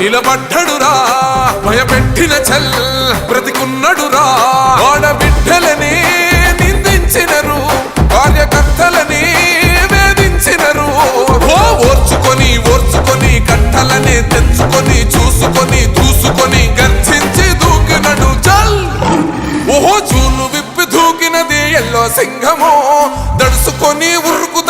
నిలబడ్డడురా భయపెట్టిన చల్ బ్రతికున్నడురా. ఆడబిడ్డలని నిందించినరు కార్యకర్తలని వేధించినరు. ఓ ఓర్చుకొని ఓర్చుకొని కట్టలని తెచ్చుకొని చూసుకొని దూసుకొని గర్జించి దూకినడు చల్ ఓహో చూలు విప్పి దూకినది ఎల్లో సింహమో దడుసుకొని ఉరుకు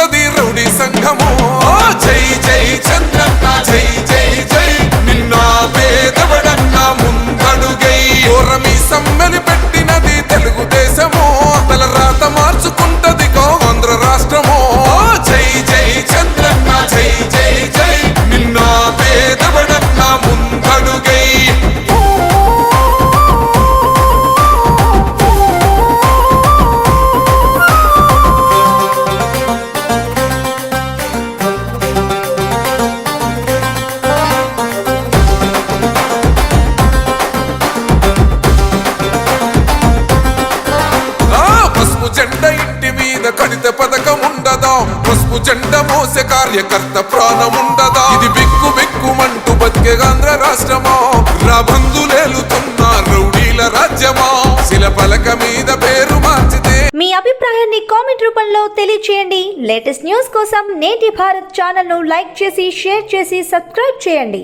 ఉండదా? పసుపు జెండ మోసే కార్యకర్త ప్రాణం ఉండదా? ఇది బిక్కు బిక్కుమంటూ బతికే ఆంధ్ర రాష్ట్రమా? రాబందులేలుతున్న రౌడీల రాజ్యమా? శిల పలక మీద పేరు మార్చితే మీ అభిప్రాయాన్ని కామెంట్ రూపంలో తెలియచేయండి. లేటెస్ట్ న్యూస్ కోసం నేటి భారత్ ఛానల్ను లైక్ చేసి షేర్ చేసి సబ్స్క్రైబ్ చేయండి.